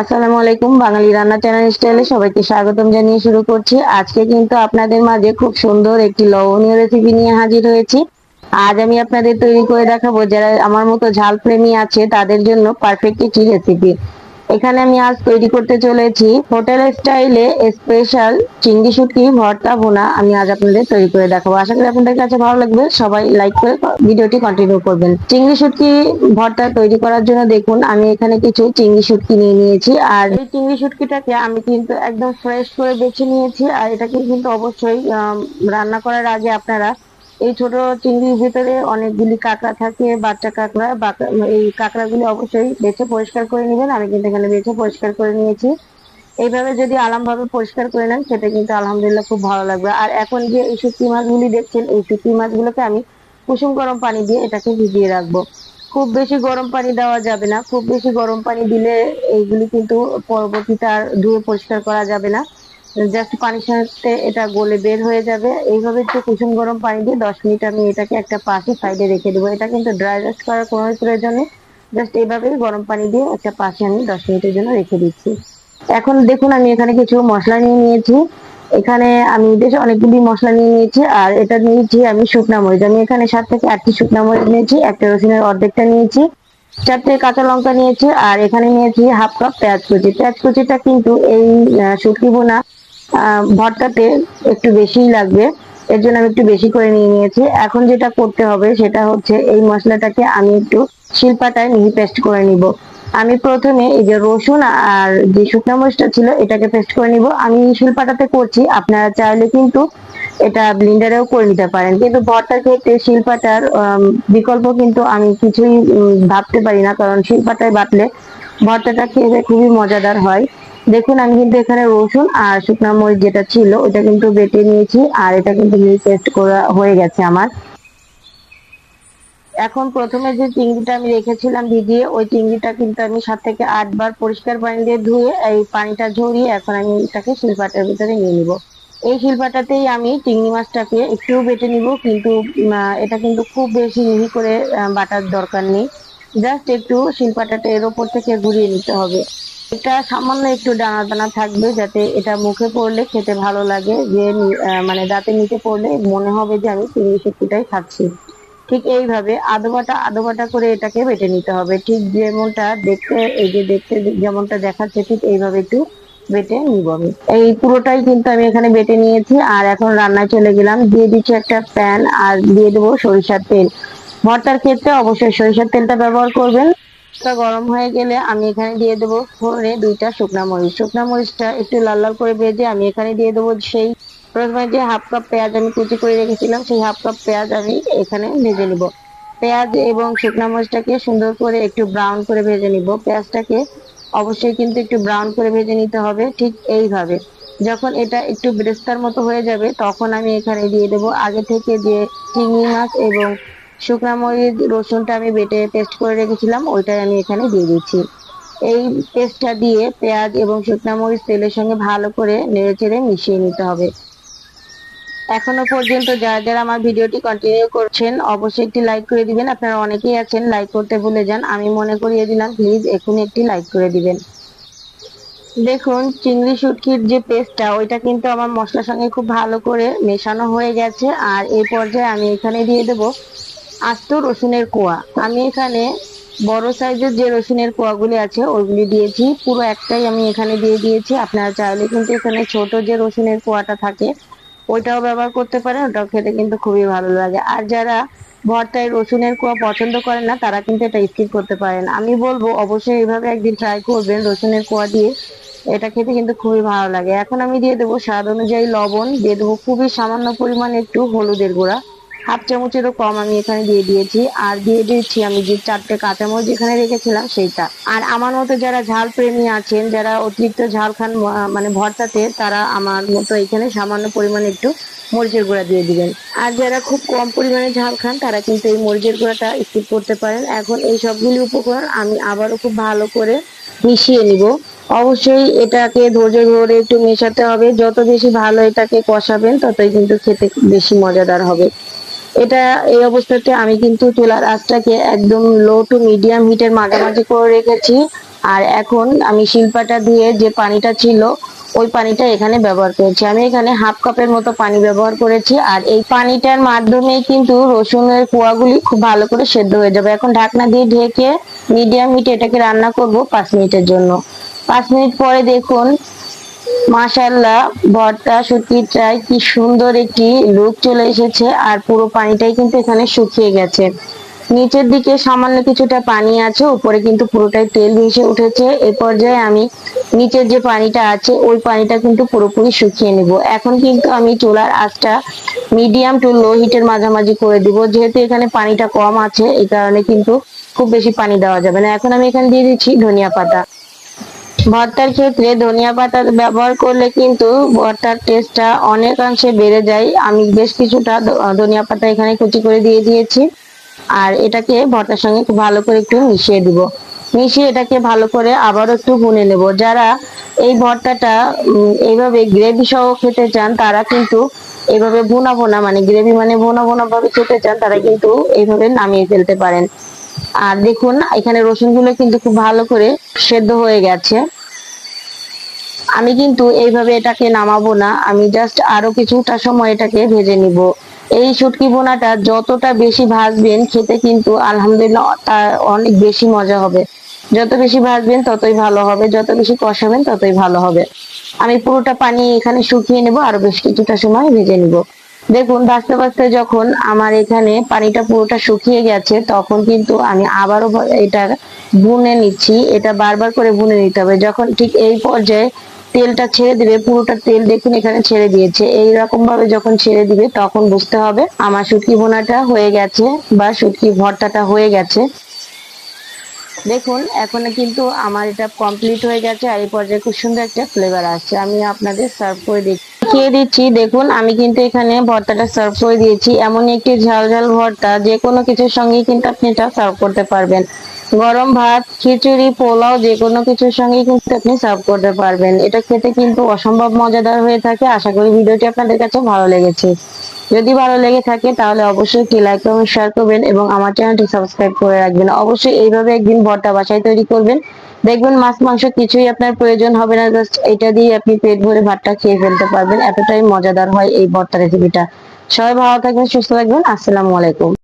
আসসালামু আলাইকুম, বাঙালি রান্না চ্যানেল স্টাইলে সবাইকে স্বাগতম জানিয়ে শুরু করছি। আজকে কিন্তু আপনাদের মাঝে খুব সুন্দর একটি লবণীয় রেসিপি নিয়ে হাজির হয়েছি। আজ আমি আপনাদের তৈরি করে দেখাবো যারা আমার মতো ঝাল প্রেমী আছে, তাদের জন্য পারফেক্ট একটি রেসিপি এখানে আমি আজ তৈরি করতে চলেছি হোটেল স্টাইলে স্পেশাল চিংড়ি শুটকি, ভর্তা, ভুনা আমি আজ আপনাদের তৈরি করে দেখাবো। আশা করি আপনাদের কাছে ভালো লাগবে। সবাই লাইক করে ভিডিওটি কন্টিনিউ করবেন। চিংড়ি শুটকি, ভর্তা তৈরি করার জন্য দেখুন, আমি এখানে কিছু চিংড়ি শুটকি নিয়ে নিয়েছি। আর এই চিংড়ি শুটকিটাকে আমি কিন্তু একদম ফ্রেশ করে বেছে নিয়েছি। আর এটাকে কিন্তু অবশ্যই রান্না করার আগে আপনারা এই ছোট চিংড়ির ভিতরে অনেকগুলি কাঁকড়া থাকে, বাচ্চা কাঁকড়া এই কাঁকড়াগুলি অবশ্যই বেছে পরিষ্কার করে নেবেন। আমি কিন্তু এখানে বেছে পরিষ্কার করে নিয়েছি। এইভাবে যদি আলাম ভাবে পরিষ্কার করে নেন সেটা কিন্তু আলহামদুলিল্লাহ খুব ভালো লাগবে। আর এখন যে এই শুটকি মাছগুলি দেখছেন, এই শুটকি মাছগুলোকে আমি কুসুম গরম পানি দিয়ে এটাকে ভিজিয়ে রাখব। খুব বেশি গরম পানি দেওয়া যাবে না। খুব বেশি গরম পানি দিলে এইগুলি কিন্তু পরবর্তীতে আর ধুয়ে পরিষ্কার করা যাবে না। জাস্ট পানির সাথে এটা গলে বের হয়ে যাবে। এইভাবে একটু কুসুম গরম পানি দিয়ে দশ মিনিট আমি এটাকে একটা পাশে সাইডে রেখে দেবো। এটা কিন্তু ড্রাই রোস্ট করার কোনো প্রয়োজন নেই। জাস্ট এইভাবেই গরম পানি দিয়ে একটা পাশে আমি দশ মিনিটের জন্য রেখে দিচ্ছি। এখন দেখুন, আমি এখানে কিছু মশলা নিয়ে নিয়েছি। এখানে আমি বেশ অনেকগুলি মশলা নিয়ে নিয়েছি। আর এটা নিয়েছি আমি শুকনা মরিচ। আমি এখানে সাত থেকে আটটি শুকনা মরিচ নিয়েছি, একটা রসুনের অর্ধেকটা নিয়েছি চারটে কাঁচা লঙ্কা নিয়েছি, আর এখানে নিয়েছি হাফ কাপ পেঁয়াজ কুচি। পেঁয়াজ কুচিটা কিন্তু এই শুটকি বোনা ভর্তাতে একটু বেশিই লাগবে। এর জন্য আমি একটু বেশি করে নিয়ে নিয়েছি। এখন যেটা করতে হবে সেটা হচ্ছে এই মশলাটাকে আমি একটু শিলপাটায় মিহি পেস্ট করে নিব। আমি প্রথমে এই যে রসুন আর যে শুকনো মরিচটা ছিল, এটাকে পেস্ট করে নিব। আমি শিলপাটাতে করছি, আপনারা চাইলে কিন্তু এটা ব্লিন্ডারেও করে নিতে পারেন। কিন্তু ভর্তার ক্ষেত্রে শিলপাটার বিকল্প কিন্তু আমি কিছুই ভাবতে পারি না। কারণ শিলপাটায় বাটলে ভর্তাটা খেতে খুবই মজাদার হয়। দেখুন, আমি কিন্তু এখানে রসুন আর শুকনা মরিচ যেটা ছিল, ওটা কিন্তু বেটে নিয়েছি আর এটা কিন্তু পেস্ট করা হয়ে গেছে আমার। এখন প্রথমে যে চিংড়িটা আমি রেখেছিলাম ভিজিয়ে, ওই চিংড়িটা কিন্তু আমি সাত থেকে আট বার পরিষ্কার পানি দিয়ে ধুয়ে এই পানিটা ঝরিয়ে এখন আমি এটাকে শিলপাটার ভিতরে নিয়ে নিব। এই শিলপাটাতেই আমি চিংড়ি মাছটাকে একটু বেটে নিব, কিন্তু এটা কিন্তু খুব বেশি মিহি করে বাটার দরকার নেই। জাস্ট একটু শিলপাটাটা এর ওপর থেকে ঘুরিয়ে নিতে হবে। এটা সামান্য একটু ডানা দানা থাকবে যাতে এটা মুখে পড়লে খেতে ভালো লাগে, যে মানে দাঁতে নিতে পড়লে মনে হবে যে আমি চিংড়ি শুক্তিটাই খাচ্ছি। ঠিক এইভাবে আধো বাটা আধো বাটা করে এটাকে বেটে নিতে হবে। ঠিক যেমনটা দেখতে, এই যে দেখতে যেমনটা দেখাচ্ছে, ঠিক এইভাবে একটু বেটে নিব আমি। এই পুরোটাই কিন্তু আমি এখানে বেটে নিয়েছি। আর এখন রান্নায় চলে গেলাম। দিয়ে দিচ্ছি একটা প্যান আর দিয়ে দেবো সরিষার তেল। ভর্তার ক্ষেত্রে অবশ্যই সরিষার তেলটা ব্যবহার করবেন। গরম হয়ে গেলে আমি এখানে দিয়ে দেবো ফোড়নে দুইটা শুকনা মরিচ। শুকনা মরিচটা একটু লাল লাল করে ভেজে আমি এখানে দিয়ে দেবো সেই প্রথমে যে হাফ কাপ পেঁয়াজ আমি কুচি করে রেখেছিলাম, সেই হাফ কাপ পেঁয়াজ আমি এখানে ভেজে নিব। পেঁয়াজ এবং শুকনো মরিচটাকে সুন্দর করে একটু ব্রাউন করে ভেজে নিব। পেঁয়াজটাকে অবশ্যই কিন্তু একটু ব্রাউন করে ভেজে নিতে হবে ঠিক এইভাবে। যখন এটা একটু বেরেস্তার মতো হয়ে যাবে, তখন আমি এখানে দিয়ে দেবো আগে থেকে যে চিংড়ি মাছ এবং শুকনা মরিচ, রসুনটা আমি বেটে পেস্ট করে রেখেছিলাম, ওইটাই আমি এখানে দিয়ে দিচ্ছি। এই পেস্টটা দিয়ে পেঁয়াজ এবং শুকনা মরিচ তেলের সঙ্গে ভালো করে নেড়ে চেড়ে মিশিয়ে নিতে হবে। এখনও পর্যন্ত যারা যারা আমার ভিডিওটি কন্টিনিউ করছেন, অবশ্যই একটি লাইক করে দিবেন। আপনারা অনেকেই আছেন লাইক করতে ভুলে যান। আমি মনে করিয়ে দিলাম প্লিজ এখন একটি লাইক করে দিবেন। দেখুন, চিংড়ি শুটকির যে পেস্টটা ওইটা কিন্তু আমার মশলার সঙ্গে খুব ভালো করে মেশানো হয়ে গেছে। আর এই পর্যায়ে আমি এখানে দিয়ে দেব আস্ত রসুনের কোয়া। আমি এখানে বড় সাইজের যে রসুনের কোয়াগুলি আছে ওইগুলি দিয়েছি। পুরো একটাই আমি এখানে দিয়ে দিয়েছি। আপনারা চাইলে কিন্তু এখানে ছোট যে রসুনের কোয়াটা থাকে, ওইটাও ব্যবহার করতে পারেন। ওটাও খেতে কিন্তু খুবই ভালো লাগে। আর যারা ভর্তায় রসুনের কোয়া পছন্দ করেন না, তারা কিন্তু এটা স্কিপ করতে পারেন। আমি বলব, অবশ্যই এইভাবে একদিন ট্রাই করবেন রসুনের কোয়া দিয়ে। এটা খেতে কিন্তু খুবই ভালো লাগে। এখন আমি দিয়ে দেবো স্বাদ অনুযায়ী লবণ। দিয়ে দেবো খুবই সামান্য পরিমাণ একটু হলুদের গুঁড়া। হাফ চামচেরও কম আমি এখানে দিয়ে দিয়েছি, আর দিয়ে দিয়েছি আমি যে চারটে কাঁচামরিচ যেখানে রেখেছিলাম সেইটা। আর আমার মতো যারা ঝাল প্রেমী আছেন, যারা অতিরিক্ত ঝাল খান মানে ভর্তাতে, তারা আমার মতো এখানে সামান্য পরিমাণে একটু মরিচের গুঁড়া দিয়ে দিবেন। আর যারা খুব কম পরিমাণে ঝাল খান, তারা কিন্তু এই মরিচের গুঁড়াটা স্কিপ করতে পারেন। এখন এই সবগুলি উপকরণ আমি আবারও খুব ভালো করে মিশিয়ে নিব। অবশ্যই এটাকে ধৈর্য ধরে একটু মেশাতে হবে। যত বেশি ভালো এটাকে কষাবেন, ততই কিন্তু খেতে বেশি মজাদার হবে। এটা এই অবস্থাতে আমি কিন্তু চুলার আঁচটাকে একদম লো টু মিডিয়াম হিটের মাঝামাঝি করে রেখেছি। আর এখন আমি শিল্পাটা দিয়ে যে পানিটা ছিল, ওই পানিটা এখানে ব্যবহার করেছি। আমি এখানে হাফ কাপের মতো পানি ব্যবহার করেছি। আর এই পানিটার মাধ্যমে কিন্তু রসুনের কোয়াগুলি খুব ভালো করে সেদ্ধ হয়ে যাবে। এখন ঢাকনা দিয়ে ঢেকে মিডিয়াম হিটে এটাকে রান্না করব পাঁচ মিনিটের জন্য। পাঁচ মিনিট পরে দেখুন মাশাল্লাহ ভর্তা শুটকিটায় কি সুন্দর একটি লুক চলে এসেছে আর পুরো পানিটাই কিন্তু এখানে শুকিয়ে গেছে। নিচের দিকে সামান্য কিছুটা পানি আছে, উপরে কিন্তু পুরোটাই তেল উঠেছে। এ পর্যায়ে আমি নিচের যে পানিটা আছে, ওই পানিটা কিন্তু পুরোপুরি শুকিয়ে নিব। এখন কিন্তু আমি চুলার আঁচটা মিডিয়াম টু লো হিটের মাঝামাঝি করে দিব। যেহেতু এখানে পানিটা কম আছে, এই কারণে কিন্তু খুব বেশি পানি দেওয়া যাবে না। এখন আমি এখানে দিয়ে দিচ্ছি ধনিয়া পাতা। ভর্তার ক্ষেত্রে ধনিয়া পাতা ব্যবহার করলে কিন্তু ভর্তার টেস্টটা অনেকাংশে বেড়ে যায়। আমি বেশ কিছুটা ধনিয়া পাতা এখানে কুচি করে দিয়ে দিয়েছি। আর এটাকে ভর্তার সঙ্গে খুব ভালো করে একটু মিশিয়ে দিব। মিশিয়ে এটাকে ভালো করে আবারও একটু ভুনে নেব। যারা এই ভর্তাটা এইভাবে গ্রেভি সহ খেতে চান, তারা কিন্তু এইভাবে ভুনা ভুনা মানে গ্রেভি মানে ভুনা ভুনা ভাবে খেতে চান, তারা কিন্তু এইভাবে নামিয়ে ফেলতে পারেন। আর দেখুন, এখানে রসুনগুলো কিন্তু খুব ভালো করে সেদ্ধ হয়ে গেছে। আমি কিন্তু এইভাবে এটাকে নামাবো না, আমি জাস্ট আরও কিছুটা সময় এটাকে ভেজে নিব। এই শুটকি বোনাটা যতটা বেশি ভাজবেন, খেতে কিন্তু আলহামদুলিল্লাহ তার অনেক বেশি মজা হবে। যত বেশি ভাজবেন, ততই ভালো হবে। যত বেশি কষাবেন, ততই ভালো হবে। আমি পুরোটা পানি এখানে শুকিয়ে নেব, আরও বেশ কিছুটা সময় ভেজে নিব। দেখুন ভাজতে ভাজতে যখন আমার এখানে পানিটা পুরোটা শুকিয়ে গেছে, তখন কিন্তু আমি আবারও এটা বুনে নিচ্ছি। এটা বারবার করে বুনে নিতে হবে। যখন ঠিক এই পর্যায়ে তেলটা ছেড়ে দিবে, পুরোটা তেল দেখুন এখানে ছেড়ে দিয়েছে। এই রকম ভাবে যখন ছেড়ে দিবে, তখন বুঝতে হবে আমার শুটকি বোনাটা হয়ে গেছে বা শুটকি ভর্তাটা হয়ে গেছে। দেখুন, এখন কিন্তু আমার এটা কমপ্লিট হয়ে গেছে আর এই পর্যায়ে খুব সুন্দর একটা ফ্লেভার আসছে। আমি আপনাদের সার্ভ করে দিচ্ছি খেয়ে দিচ্ছি। দেখুন, আমি কিন্তু এখানে ভর্তাটা সার্ভ করে দিয়েছি। এমনই একটি ঝাল ঝাল ভর্তা, যে কোনো কিছুর সঙ্গে কিন্তু আপনি এটা সার্ভ করতে পারবেন। গরম ভাত, খিচুড়ি, পোলাও, যে কোনো কিছুর সঙ্গে কিন্তু আপনি সার্ভ করতে পারবেন। এটা খেতে কিন্তু অসম্ভব মজাদার হয়ে থাকে। আশা করি ভিডিওটি আপনাদের কাছে ভালো লেগেছে। যদি ভালো লেগে থাকে, তাহলে অবশ্যই একটি লাইক এবং শেয়ার করবেন এবং আমার চ্যানেলটি সাবস্ক্রাইব করে রাখবেন। অবশ্যই এইভাবে একদিন ভর্তা বাসায় তৈরি করবেন। দেখবেন মাছ, মাংস কিছুই আপনার প্রয়োজন হবে না জাস্ট এটা দিয়ে আপনি পেট ভরে ভাতটা খেয়ে ফেলতে পারবেন। এতটাই মজাদার হয় এই ভর্তা রেসিপিটা সবাই ভালো থাকবেন, সুস্থ থাকবেন। আসসালামু আলাইকুম।